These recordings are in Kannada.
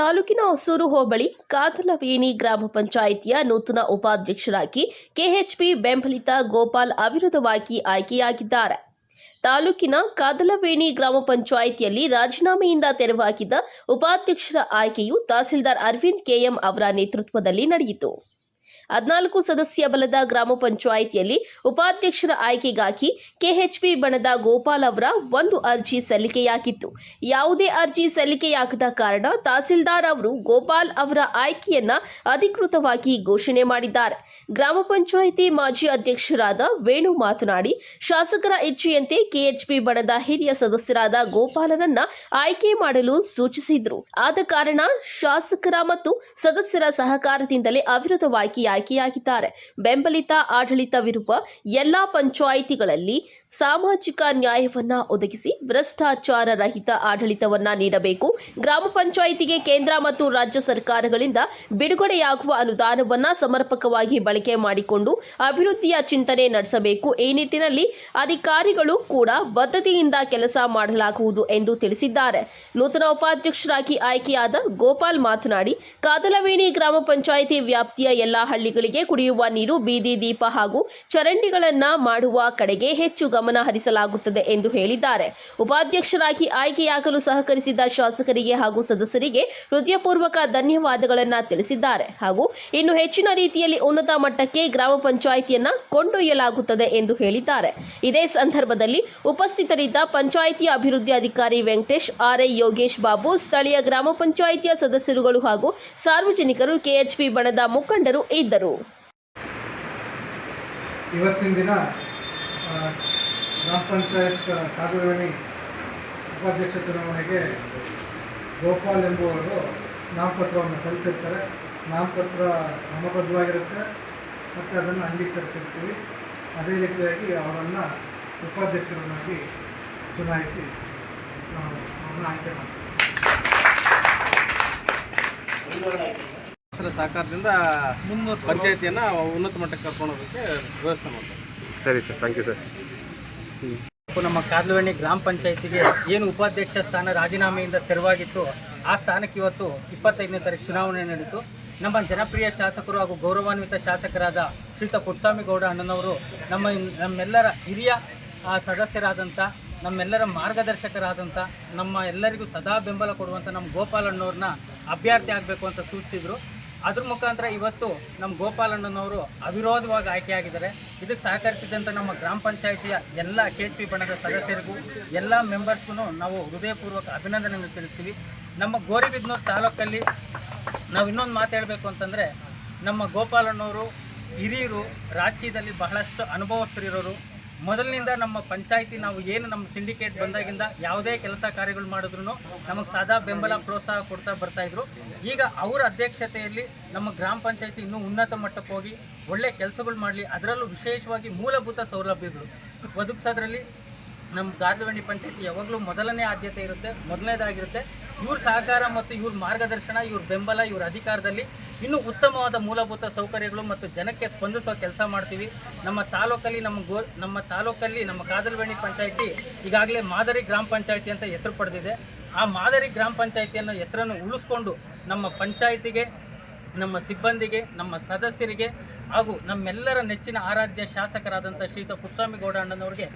ತಾಲೂಕಿನ ಹೊಸೂರು ಹೋಬಳಿ ಕಾದಲವೇಣಿ ಗ್ರಾಮ ಪಂಚಾಯಿತಿಯ ನೂತನ ಉಪಾಧ್ಯಕ್ಷರಾಗಿ ಕೆಎಚ್ಪಿ ಬೆಂಬಲಿತ ಗೋಪಾಲ್ ಅವಿರೋಧವಾಗಿ ಆಯ್ಕೆಯಾಗಿದ್ದಾರೆ. ತಾಲೂಕಿನ ಕಾದಲವೇಣಿ ಗ್ರಾಮ ಪಂಚಾಯಿತಿಯಲ್ಲಿ ರಾಜೀನಾಮೆಯಿಂದ ತೆರವಾಗಿದ್ದ ಉಪಾಧ್ಯಕ್ಷರ ಆಯ್ಕೆಯು ತಹಸೀಲ್ದಾರ್ ಅರವಿಂದ್ ಕೆಎಂ ಅವರ ನೇತೃತ್ವದಲ್ಲಿ ನಡೆಯಿತು. ಹದಿನಾಲ್ಕು ಸದಸ್ಯ ಬಲದ ಗ್ರಾಮ ಪಂಚಾಯಿತಿಯಲ್ಲಿ ಉಪಾಧ್ಯಕ್ಷರ ಆಯ್ಕೆಗಾಗಿ ಕೆಎಚ್ಪಿ ಬಣದ ಗೋಪಾಲ್ ಅವರ ಒಂದು ಅರ್ಜಿ ಸಲ್ಲಿಕೆಯಾಗಿತ್ತು. ಯಾವುದೇ ಅರ್ಜಿ ಸಲ್ಲಿಕೆಯಾಗದ ಕಾರಣ ತಹಸೀಲ್ದಾರ್ ಅವರು ಗೋಪಾಲ್ ಅವರ ಆಯ್ಕೆಯನ್ನ ಅಧಿಕೃತವಾಗಿ ಘೋಷಣೆ ಮಾಡಿದ್ದಾರೆ. ಗ್ರಾಮ ಪಂಚಾಯಿತಿ ಮಾಜಿ ಅಧ್ಯಕ್ಷರಾದ ವೇಣು ಮಾತನಾಡಿ, ಶಾಸಕರ ಇಚ್ಛೆಯಂತೆ ಕೆಎಚ್ಪಿ ಬಣದ ಹಿರಿಯ ಸದಸ್ಯರಾದ ಗೋಪಾಲನನ್ನ ಆಯ್ಕೆ ಮಾಡಲು ಸೂಚಿಸಿದ್ರು. ಆದ ಕಾರಣ ಶಾಸಕರ ಮತ್ತು ಸದಸ್ಯರ ಸಹಕಾರದಿಂದಲೇ ಅವಿರೋಧವಾಗಿ ಆಯ್ಕೆಯಾಗಿದ್ದಾರೆ. ಬೆಂಬಲಿತ ಆಡಳಿತವಿರುವ ಎಲ್ಲಾ ಪಂಚಾಯಿತಿಗಳಲ್ಲಿ ಸಾಮಾಜಿಕ ನ್ಯಾಯವನ್ನ ಒದಗಿಸಿ ಭ್ರಷ್ಟಾಚಾರ ರಹಿತ ಆಡಳಿತವನ್ನ ನೀಡಬೇಕು. ಗ್ರಾಮ ಪಂಚಾಯಿತಿಗೆ ಕೇಂದ್ರ ಮತ್ತು ರಾಜ್ಯ ಸರ್ಕಾರಗಳಿಂದ ಬಿಡುಗಡೆಯಾಗುವ ಅನುದಾನವನ್ನ ಸಮರ್ಪಕವಾಗಿ ಬಳಕೆ ಮಾಡಿಕೊಂಡು ಅಭಿವೃದ್ಧಿಯ ಚಿಂತನೆ ನಡೆಸಬೇಕು. ಈ ನಿಟ್ಟಿನಲ್ಲಿ ಅಧಿಕಾರಿಗಳು ಕೂಡ ಬದ್ಧತೆಯಿಂದ ಕೆಲಸ ಮಾಡಲಾಗುವುದು ಎಂದು ತಿಳಿಸಿದ್ದಾರೆ. ನೂತನ ಉಪಾಧ್ಯಕ್ಷರಾಗಿ ಆಯ್ಕೆಯಾದ ಗೋಪಾಲ್ ಮಾತನಾಡಿ, ಕಾದಲವೇಣಿ ಗ್ರಾಮ ಪಂಚಾಯಿತಿ ವ್ಯಾಪ್ತಿಯ ಎಲ್ಲಾ ಹಳ್ಳಿಗಳಿಗೆ ಕುಡಿಯುವ ನೀರು, ಬೀದಿ ದೀಪ ಹಾಗೂ ಚರಂಡಿಗಳನ್ನ ಮಾಡುವ ಕಡೆಗೆ ಹೆಚ್ಚು ಗಮನ ಹರಿಸಲಾಗುತ್ತದೆ ಎಂದು ಹೇಳಿದ್ದಾರೆ. ಉಪಾಧ್ಯಕ್ಷರಾಗಿ ಆಯ್ಕೆಯಾಗಲು ಸಹಕರಿಸಿದ ಶಾಸಕರಿಗೆ ಹಾಗೂ ಸದಸ್ಯರಿಗೆ ಹೃದಯಪೂರ್ವಕ ಧನ್ಯವಾದಗಳನ್ನು ತಿಳಿಸಿದ್ದಾರೆ ಹಾಗೂ ಇನ್ನು ಹೆಚ್ಚಿನ ರೀತಿಯಲ್ಲಿ ಉನ್ನತ ಮಟ್ಟಕ್ಕೆ ಗ್ರಾಮ ಪಂಚಾಯಿತಿಯನ್ನ ಕೊಂಡೊಯ್ಯಲಾಗುತ್ತದೆ ಎಂದು ಹೇಳಿದ್ದಾರೆ. ಇದೇ ಸಂದರ್ಭದಲ್ಲಿ ಉಪಸ್ಥಿತರಿದ್ದ ಪಂಚಾಯಿತಿಯ ಅಭಿವೃದ್ಧಿ ಅಧಿಕಾರಿ ವೆಂಕಟೇಶ್, ಆರ್ಐ ಯೋಗೇಶ್ ಬಾಬು, ಸ್ಥಳೀಯ ಗ್ರಾಮ ಪಂಚಾಯಿತಿಯ ಸದಸ್ಯರುಗಳು ಹಾಗೂ ಸಾರ್ವಜನಿಕರು, ಕೆಎಚ್ಪಿ ಬಣದ ಮುಖಂಡರು ಇದ್ದರು. ಇವತ್ತಿನ ದಿನ ಗ್ರಾಮ ಪಂಚಾಯತ್ ಕಾರ್ಯವಾಣಿ ಉಪಾಧ್ಯಕ್ಷ ಚುನಾವಣೆಗೆ ಗೋಪಾಲ್ ಎಂಬುವರು ನಾಮಪತ್ರವನ್ನು ಸಲ್ಲಿಸಿರ್ತಾರೆ. ನಾಮಪತ್ರ ನಾಮಬದ್ಧವಾಗಿರುತ್ತೆ ಮತ್ತು ಅದನ್ನು ಅಂಗೀಕರಿಸಿರ್ತೀವಿ. ಅದೇ ರೀತಿಯಾಗಿ ಅವರನ್ನು ಉಪಾಧ್ಯಕ್ಷರನ್ನಾಗಿ ಚುನಾಯಿಸಿ ನಾವು ಅವರನ್ನು ಆಯ್ಕೆ ಮಾಡ್ತೀವಿ. ಸಹಕಾರದಿಂದ ಸಹಕಾರದಿಂದ ಪಂಚಾಯತಿಯನ್ನು ಉನ್ನತ ಮಟ್ಟಕ್ಕೆ ಕರ್ಕೊಂಡು ಹೋಗೋಕ್ಕೆ ವ್ಯವಸ್ಥೆ ಮಾಡ್ತಾರೆ. ಸರಿ ಸರ್ ಥ್ಯಾಂಕ್ ಯು ಸರ್ ಇವತ್ತು ನಮ್ಮ ಕಾರ್ಲವಳ್ಳಿ ಗ್ರಾಮ ಪಂಚಾಯಿತಿಗೆ ಏನು ಉಪಾಧ್ಯಕ್ಷ ಸ್ಥಾನ ರಾಜೀನಾಮೆಯಿಂದ ತೆರವಾಗಿತ್ತು, ಆ ಸ್ಥಾನಕ್ಕೆ ಇವತ್ತು ಇಪ್ಪತ್ತೈದನೇ ತಾರೀಕು ಚುನಾವಣೆ ನಡೆಯಿತು ನಮ್ಮ ಜನಪ್ರಿಯ ಶಾಸಕರು ಹಾಗೂ ಗೌರವಾನ್ವಿತ ಶಾಸಕರಾದ ಶ್ರೀತ ಪುಟ್ಟಸ್ವಾಮಿ ಗೌಡ ಅಣ್ಣನವರು ನಮ್ಮ ನಮ್ಮೆಲ್ಲರ ಹಿರಿಯ ಸದಸ್ಯರಾದಂಥ, ನಮ್ಮೆಲ್ಲರ ಮಾರ್ಗದರ್ಶಕರಾದಂಥ, ನಮ್ಮ ಎಲ್ಲರಿಗೂ ಸದಾ ಬೆಂಬಲ ಕೊಡುವಂಥ ನಮ್ಮ ಗೋಪಾಲಣ್ಣವ್ರನ್ನ ಅಭ್ಯರ್ಥಿ ಆಗಬೇಕು ಅಂತ ಸೂಚಿಸಿದ್ರು. ಅದ್ರ ಮುಖಾಂತರ ಇವತ್ತು ನಮ್ಮ ಗೋಪಾಲಣ್ಣನವರು ಅವಿರೋಧವಾಗಿ ಆಯ್ಕೆಯಾಗಿದ್ದಾರೆ. ಇದಕ್ಕೆ ಸಹಕರಿಸಿದಂಥ ನಮ್ಮ ಗ್ರಾಮ ಪಂಚಾಯಿತಿಯ ಎಲ್ಲ ಕೆ ಎಚ್ ಪಿ ಬಣದ ಸದಸ್ಯರಿಗೂ, ಎಲ್ಲ ಮೆಂಬರ್ಸ್ಗೂ ನಾವು ಹೃದಯಪೂರ್ವಕ ಅಭಿನಂದನೆಯನ್ನು ತಿಳಿಸ್ತೀವಿ. ನಮ್ಮ ಗೋರಿಬಿದ್ನೂರು ತಾಲೂಕಲ್ಲಿ ನಾವು ಇನ್ನೊಂದು ಮಾತು ಹೇಳಬೇಕು ಅಂತಂದರೆ, ನಮ್ಮ ಗೋಪಾಲಣ್ಣವರು ಹಿರಿಯರು ರಾಜಕೀಯದಲ್ಲಿ ಬಹಳಷ್ಟು ಅನುಭವಸ್ಥರಿರೋರು ಮೊದಲಿನಿಂದ ನಮ್ಮ ಪಂಚಾಯಿತಿ ನಾವು ಏನು ನಮ್ಮ ಸಿಂಡಿಕೇಟ್ ಬಂದಾಗಿಂದ ಯಾವುದೇ ಕೆಲಸ ಕಾರ್ಯಗಳು ಮಾಡಿದ್ರು ನಮಗೆ ಸದಾ ಬೆಂಬಲ ಪ್ರೋತ್ಸಾಹ ಕೊಡ್ತಾ ಬರ್ತಾ ಇದ್ರು. ಈಗ ಅವರ ಅಧ್ಯಕ್ಷತೆಯಲ್ಲಿ ನಮ್ಮ ಗ್ರಾಮ ಪಂಚಾಯಿತಿ ಇನ್ನೂ ಉನ್ನತ ಮಟ್ಟಕ್ಕೆ ಹೋಗಿ ಒಳ್ಳೆ ಕೆಲಸಗಳು ಮಾಡಲಿ, ಅದರಲ್ಲೂ ವಿಶೇಷವಾಗಿ ಮೂಲಭೂತ ಸೌಲಭ್ಯಗಳು. ಒದಗಿಸೋದ್ರಲ್ಲಿ ನಮ್ಮ ಗಾರ್ಲವಂಡಿ ಪಂಚಾಯಿತಿ ಯಾವಾಗಲೂ ಮೊದಲನೇ ಆದ್ಯತೆ ಇರುತ್ತೆ, ಮೊದಲನೇದಾಗಿರುತ್ತೆ. ಇವ್ರ ಸಹಕಾರ ಮತ್ತು ಇವ್ರ ಮಾರ್ಗದರ್ಶನ, ಇವ್ರ ಬೆಂಬಲ, ಇವ್ರ ಅಧಿಕಾರದಲ್ಲಿ ಇನ್ನೂ ಉತ್ತಮವಾದ ಮೂಲಭೂತ ಸೌಕರ್ಯಗಳು ಮತ್ತು ಜನಕ್ಕೆ ಸ್ಪಂದಿಸುವ ಕೆಲಸ ಮಾಡ್ತೀವಿ. ನಮ್ಮ ತಾಲೂಕಲ್ಲಿ ನಮ್ಮ ಗೋ, ನಮ್ಮ ತಾಲೂಕಲ್ಲಿ ನಮ್ಮ ಕಾದಲ್ವೇಣಿ ಪಂಚಾಯಿತಿ ಈಗಾಗಲೇ ಮಾದರಿ ಗ್ರಾಮ ಪಂಚಾಯಿತಿ ಅಂತ ಹೆಸರು ಪಡೆದಿದೆ. ಆ ಮಾದರಿ ಗ್ರಾಮ ಪಂಚಾಯಿತಿಯನ್ನು ಹೆಸರನ್ನು ಉಳಿಸ್ಕೊಂಡು ನಮ್ಮ ಪಂಚಾಯಿತಿಗೆ, ನಮ್ಮ ಸಿಬ್ಬಂದಿಗೆ, ನಮ್ಮ ಸದಸ್ಯರಿಗೆ ಹಾಗೂ ನಮ್ಮೆಲ್ಲರ ನೆಚ್ಚಿನ ಆರಾಧ್ಯ ಶಾಸಕರಾದಂಥ ಶ್ರೀಯುತ ಪುಟ್ಸ್ವಾಮಿ ಗೌಡ ಅಣ್ಣನವ್ರಿಗೆ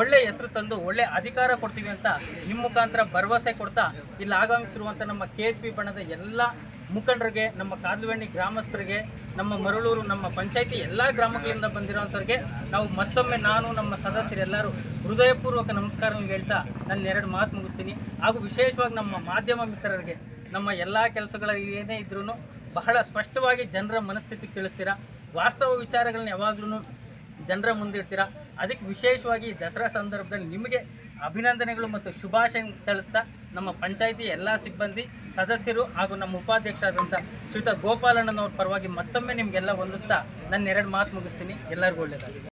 ಒಳ್ಳೆಯ ಹೆಸರು ತಂದು ಒಳ್ಳೆಯ ಅಧಿಕಾರ ಕೊಡ್ತೀವಿ ಅಂತ ನಿಮ್ಮ ಮುಖಾಂತರ ಭರವಸೆ ಕೊಡ್ತಾ, ಇಲ್ಲಿ ಆಗಮಿಸಿರುವಂಥ ನಮ್ಮ ಕೆ ಎಚ್ ಪಿ ಬಣದ ಎಲ್ಲ ಮುಖಂಡರಿಗೆ, ನಮ್ಮ ಕಾದ್ಲುವೆಣ್ಣಿ ಗ್ರಾಮಸ್ಥರಿಗೆ, ನಮ್ಮ ಮರಳೂರು, ನಮ್ಮ ಪಂಚಾಯಿತಿ ಎಲ್ಲ ಗ್ರಾಮಗಳಿಂದ ಬಂದಿರುವಂಥವ್ರಿಗೆ ನಾವು ಮತ್ತೊಮ್ಮೆ ನಾನು, ನಮ್ಮ ಸದಸ್ಯರೆಲ್ಲರೂ ಹೃದಯಪೂರ್ವಕ ನಮಸ್ಕಾರ ಹೇಳ್ತಾ ನನ್ನ ಎರಡು ಮಾತು ಮುಗಿಸ್ತೀನಿ. ಹಾಗೂ ವಿಶೇಷವಾಗಿ ನಮ್ಮ ಮಾಧ್ಯಮ ಮಿತ್ರರಿಗೆ, ನಮ್ಮ ಎಲ್ಲ ಕೆಲಸಗಳ ಏನೇ ಇದ್ರೂ ಬಹಳ ಸ್ಪಷ್ಟವಾಗಿ ಜನರ ಮನಸ್ಥಿತಿ ತಿಳಿಸ್ತೀರಾ? ವಾಸ್ತವ ವಿಚಾರಗಳನ್ನ ಯಾವಾಗಲೂ ಜನರ ಮುಂದಿಡ್ತೀರಾ? ಅದಕ್ಕೆ ವಿಶೇಷವಾಗಿ ದಸರಾ ಸಂದರ್ಭದಲ್ಲಿ ನಿಮಗೆ ಅಭಿನಂದನೆಗಳು ಮತ್ತು ಶುಭಾಶಯ ತಿಳಿಸ್ತಾ ನಮ್ಮ ಪಂಚಾಯಿತಿ ಎಲ್ಲ ಸಿಬ್ಬಂದಿ, ಸದಸ್ಯರು ಹಾಗೂ ನಮ್ಮ ಉಪಾಧ್ಯಕ್ಷ ಆದಂಥ ಶ್ರೀತ ಗೋಪಾಲಣ್ಣನವ್ರ ಪರವಾಗಿ ಮತ್ತೊಮ್ಮೆ ನಿಮಗೆಲ್ಲ ಹೊಂದಿಸ್ತಾ ನನ್ನ ಎರಡು ಮಾತು ಮುಗಿಸ್ತೀನಿ. ಎಲ್ಲರಿಗೂ ಒಳ್ಳೆಯದಾಗಲಿ.